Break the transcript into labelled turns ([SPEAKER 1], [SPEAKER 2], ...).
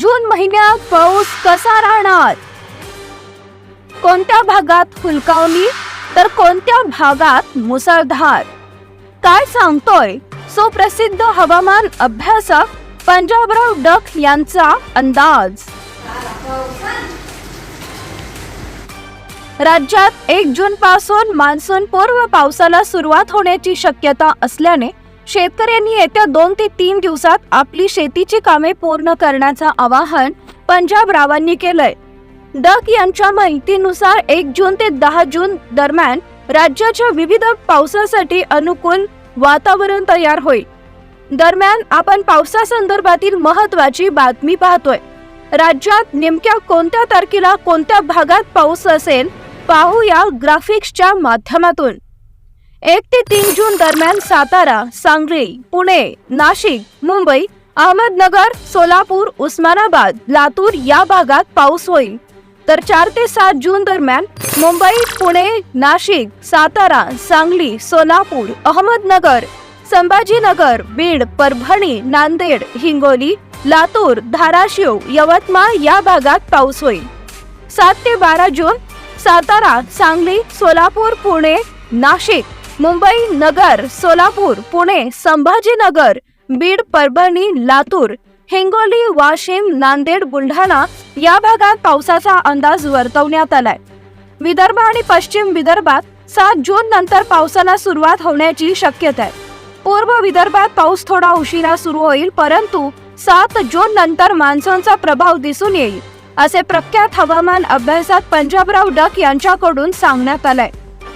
[SPEAKER 1] जून महिन्यात पाऊस कसा राहणार? कोणत्या भागात फुलकावणी तर कोणत्या भागात मुसळधार? काय सांगतोय? सुप्रसिद्ध हवामान अभ्यासक पंजाबराव डक यांचा अंदाज. राज्यात एक जून पासून मान्सून पूर्व पावसाला सुरुवात होण्याची शक्यता असल्याने शेतकऱ्यांनी येत्या दोन ते तीन दिवसात आपली शेतीची कामे पूर्ण करण्याचं आवाहन पंजाब रावांनी केलंय. डक यांच्या माहितीनुसार एक जून ते दहा जून दरम्यान राज्याच्या विविध पावसासाठी अनुकूल वातावरण तयार होईल. दरम्यान आपण पावसासंदर्भातील महत्वाची बातमी पाहतोय. राज्यात नेमक्या कोणत्या तारखेला कोणत्या भागात पाऊस असेल पाहूया ग्राफिक्सच्या माध्यमातून. एक ते तीन जून दरम्यान सातारा सांगली पुणे नाशिक मुंबई अहमदनगर सोलापूर उस्मानाबाद लातूर या भागात पाऊस होईल. तर चार ते सात जून दरम्यान मुंबई पुणे नाशिक सातारा सांगली सोलापूर अहमदनगर संभाजीनगर बीड परभणी नांदेड हिंगोली लातूर धाराशिव यवतमाळ या भागात पाऊस होईल. सात ते बारा जून सातारा सांगली सोलापूर पुणे नाशिक मुंबई नगर सोलापूर पुणे संभाजीनगर बीड परभणी लातूर हिंगोली वाशिम नांदेड बुलढाणा या भागात पावसाचा अंदाज वर्तवण्यात आलाय. विदर्भ आणि पश्चिम विदर्भात सात जून नंतर पावसाला सुरुवात होण्याची शक्यता आहे. पूर्व विदर्भात पाऊस थोडा उशिरा सुरू होईल परंतु सात जून नंतर मान्सूनचा प्रभाव दिसून येईल असे प्रख्यात हवामान अभ्यासात पंजाबराव डक यांच्याकडून सांगण्यात आलंय.